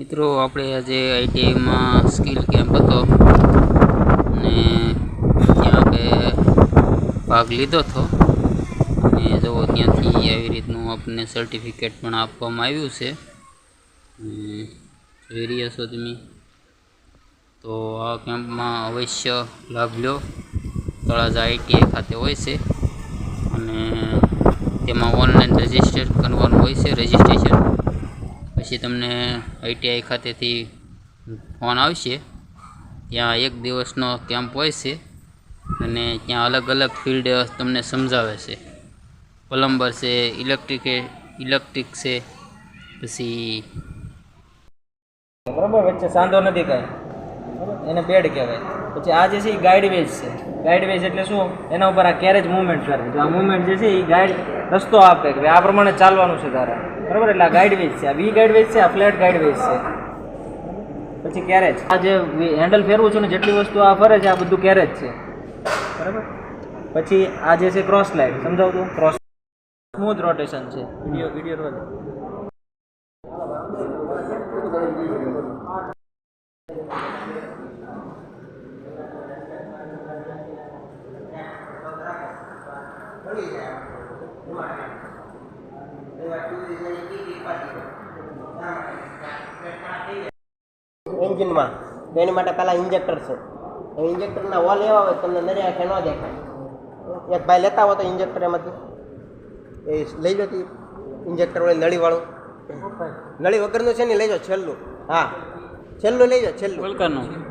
મિત્રો, આપણે આજે આઈટીઆઈમાં સ્કિલ કેમ્પ હતો અને ત્યાં આપણે ભાગ લીધો હતો. અને જો ત્યાંથી આવી રીતનું આપણને સર્ટિફિકેટ પણ આપવામાં આવ્યું છે. જોઈ રહ્યા છો તમે? તો આ કેમ્પમાં અવશ્ય લાભ લો. તળાજા આઈટીઆઈ ખાતે હોય છે. અને તેમાં ઓનલાઈન રજિસ્ટર કરવાનું હોય છે. રજિસ્ટ્રેશન પછી તમને આઈટીઆઈ ખાતેથી ફોન આવશે. ત્યાં એક દિવસનો કેમ્પ હોય છે અને ત્યાં અલગ અલગ ફિલ્ડ તમને સમજાવે છે. પ્લમ્બર છે, ઇલેક્ટ્રિકે ઇલેક્ટ્રિક છે, પછી બરાબર, વચ્ચે સાંધો નથી કાંઈ. એને બેડ કહેવાય. પછી આ જે છે એ ગાઈડ વેઝ છે. ગાઈડ વેઝ એટલે શું? એના ઉપર આ કેરેજ મુવમેન્ટ કરે તો આ મુવમેન્ટ જે છે એ ગાઈડ રસ્તો આપે કે આ પ્રમાણે ચાલવાનું છે તારે. બરાબર? એટલે આ ગાઈડ વેજ છે. આ વી ગાઈડ વેઝ છે, આ ફ્લેટ ગાઈડ વેઝ છે. પછી કેરેજ આ જે હેન્ડલ ફેરવું છું ને જેટલી વસ્તુ આ ફરે છે, આ બધું કેરેજ છે? બરાબર? પછી આ જે છે ક્રોસ લાઇટ સમજાવતું ક્રોસ સ્મૂથ રોટેશન છે. વીડિયો વીડિયો રોલ એન્જિનમાં. તો એની માટે પહેલાં ઇન્જેક્ટર છે. ઇન્જેક્ટરના વોલ એવા હોય તમને નરી આંખે ન દેખાય. એક ભાઈ લેતા હોય તો ઇન્જેક્ટર એમાંથી. એ લઈ લો ઇન્જેક્ટર હોય નળીવાળું નળી વગરનું છે ને લઈ જાઓ છેલ્લું. હા. છેલ્લું લઈ જાઓ છેલ્લું.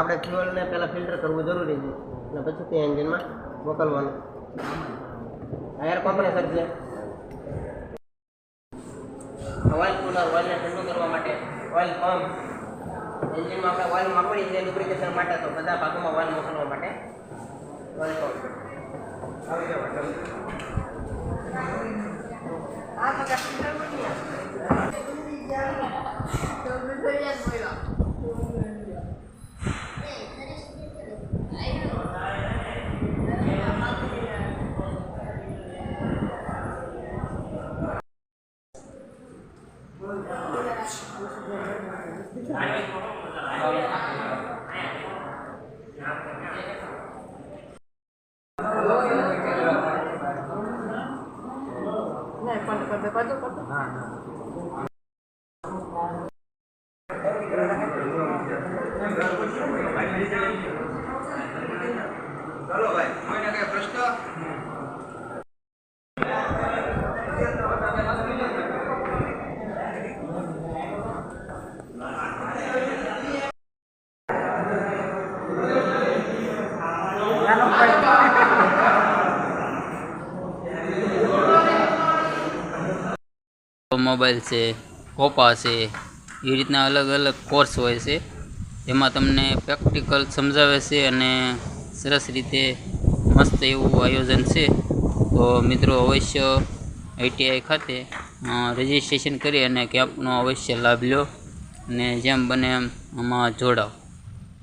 આપણે ફ્યુઅલને પહેલાં ફિલ્ટર કરવું જરૂરી છે. અને પછી તે એન્જિનમાં મોકલવાનું. આ એર કોમ્પ્રેસર છે. ઓઇલ કુલર ઓઇલને ઠંડુ કરવા માટે ઓઇલ પંપ એન્જિનમાં આપણે ઓઇલ મોકલી છે લુબ્રિકેશન માટે, તો બધા ભાગોમાં ઓઇલ મોકલવા માટે ઓઇલ પંપ આવી જાઓ એટલે. મોબાઈલ છે કોપા છે, એ રીતના અલગ અલગ કોર્સ હોય છે. એમાં તમને પ્રેક્ટિકલ સમજાવે છે અને સરસ રીતે મસ્ત એવું આયોજન છે. તો મિત્રો અવશ્ય આઈટીઆઈ ખાતે રજીસ્ટ્રેશન કરી અને કેમ્પનો અવશ્ય લાભ લો અને જેમ બને એમ આમાં જોડાઓ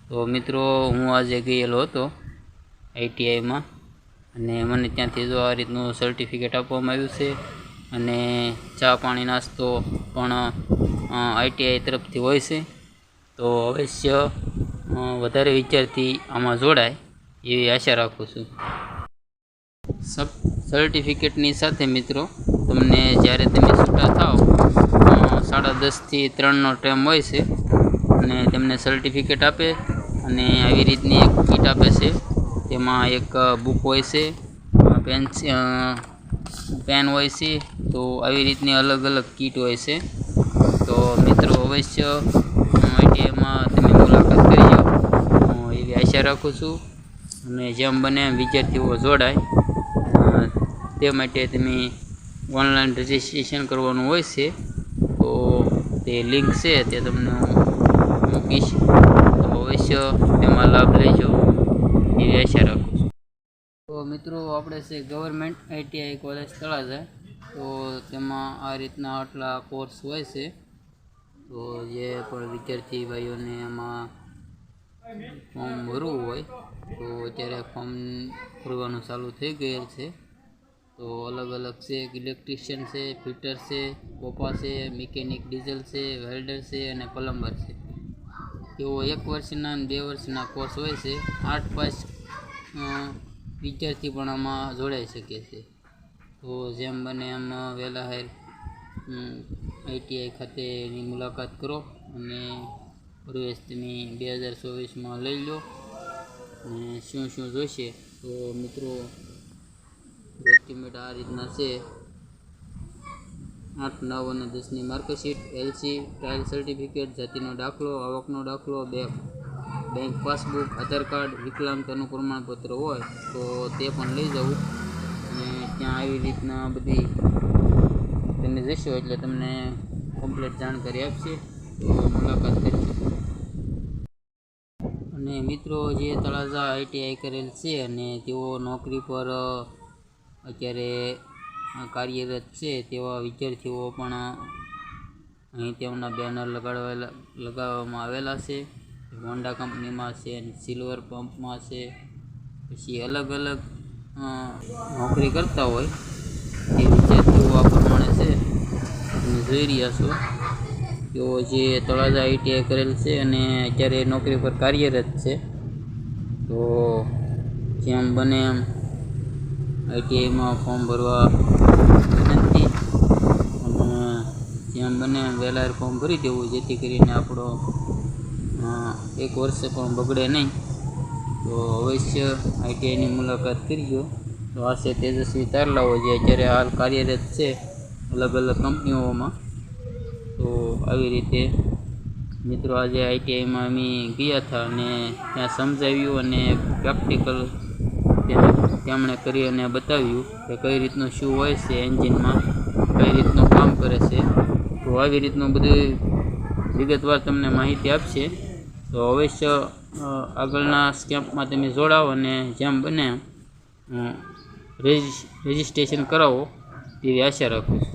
તો મિત્રો, હું આજે ગયેલો હતો આઈટીઆઈમાં અને મને ત્યાંથી જો આ રીતનું સર્ટિફિકેટ આપવામાં આવ્યું છે અને ચા પાણી નાસ્તો પણ આઈટીઆઈ તરફથી હોય છે. તો અવશ્ય વધારે વિચારથી આમાં જોડાય એવી આશા રાખું છું. સબ સર્ટિફિકેટની સાથે મિત્રો તમને જ્યારે તમે છૂટા અ, સાડા દસથી ત્રણનો ટાઈમ હોય છે અને તેમને સર્ટિફિકેટ આપે અને આવી રીતની એક કીટ આપે છે. તેમાં એક બુક હોય છે પેન પેન હોય છે, તો આવી રીતની અલગ અલગ કીટ હોય છે. તો મિત્રો અવશ્ય આઈટીઆઈમાં તમે મુલાકાત કરજો હું એવી આશા રાખું છું. અને જેમ બને એમ વિદ્યાર્થીઓ જોડાય. તે માટે તમે ઓનલાઈન રજિસ્ટ્રેશન કરવાનું હોય છે, તો તે લિંક છે, તે તમને હું મૂકીશ. તો અવશ્ય તેમાં લાભ લેજો. એવી આશા રાખું. મિત્રો આપણે છે ગવર્મેન્ટ આઈટીઆઈ કોલેજ તળાજા તો તેમાં આ રીતના આટલા કોર્સ હોય છે. તો જે પણ વિદ્યાર્થી ભાઈઓને એમાં ફોર્મ ભરવું હોય, તો અત્યારે ફોર્મ ભરવાનું ચાલુ થઈ ગયેલ છે. તો અલગ અલગ છે, ઇલેક્ટ્રિશિયન છે ફિટર છે કોપા છે, મિકેનિક, ડીઝલ છે, વેલ્ડર છે અને પ્લમ્બર છે. એવો એક વર્ષના બે વર્ષના કોર્સ હોય છે. આઠ પાસ વિદ્યાર્થી પણ આમાં જોડાઈ શકે છે. તો જેમ બને એમ વહેલા હેર આઈટીઆઈ ખાતેની મુલાકાત કરો અને પ્રવેશ તમે બે હજાર ચોવીસમાં લઈ લો. અને શું શું જોઈશે તો મિત્રો ડોક્યુમેન્ટ આ રીતના છે. આઠ, નવ અને દસની માર્કશીટ એલસી ટ્રાયલ સર્ટિફિકેટ જાતિનો દાખલો, આવકનો દાખલો, બે બેંક પાસબુક આધાર કાર્ડ વિકલાંગતાનું પ્રમાણપત્ર હોય તો તે પણ લઈ જવું. અને ત્યાં આવી રીતના બધી તમે જશો એટલે તમને કમ્પ્લીટ જાણકારી આપશે. તો મુલાકાત કરજો અને મિત્રો જે તળાજા આઈટીઆઈ કરેલ છે અને તેઓ નોકરી પર અત્યારે કાર્યરત છે તેવા વિદ્યાર્થીઓ પણ અહીં તેમના બેનર લગાડવા, લગાવવામાં આવેલા છે. હોન્ડા કંપનીમાં છે સિલ્વર પંપમાં છે. પછી અલગ અલગ નોકરી કરતા હોય એ વિદ્યાર્થીઓ આ પ્રમાણે છે. તમે જોઈ રહ્યા છો. તેઓ જે તળાજા આઈટીઆઈ કરેલ છે અને અત્યારે નોકરી પર કાર્યરત છે. તો જેમ બને એમ આઈટીઆઈમાં ફોર્મ ભરવા વિનંતી. અને જેમ બને એમ વહેલા ફોર્મ ભરી દેવું, જેથી કરીને આપણો એક વર્ષે પણ બગડે નહીં. તો અવશ્ય આઈટીઆઈની મુલાકાત કરજો. તો આ છે તેજસ્વી તારલાઓ જે અત્યારે હાલ કાર્યરત છે અલગ અલગ કંપનીઓમાં. તો આવી રીતે મિત્રો આજે આઈટીઆઈમાં અમે ગયા હતા અને ત્યાં સમજાવ્યું અને પ્રેક્ટિકલ તેમણે કરી અને બતાવ્યું કે કઈ રીતનું શું હોય છે એન્જિનમાં, કઈ રીતનું કામ કરે છે. તો આવી રીતનું બધું વિગતવાર તમને માહિતી આપશે. તો અવશ્ય આગળના સ્કેમ્પમાં તમે જોડાવો અને જેમ બને રજિસ્ટ્રેશન કરાવો તેવી આશા રાખું છું.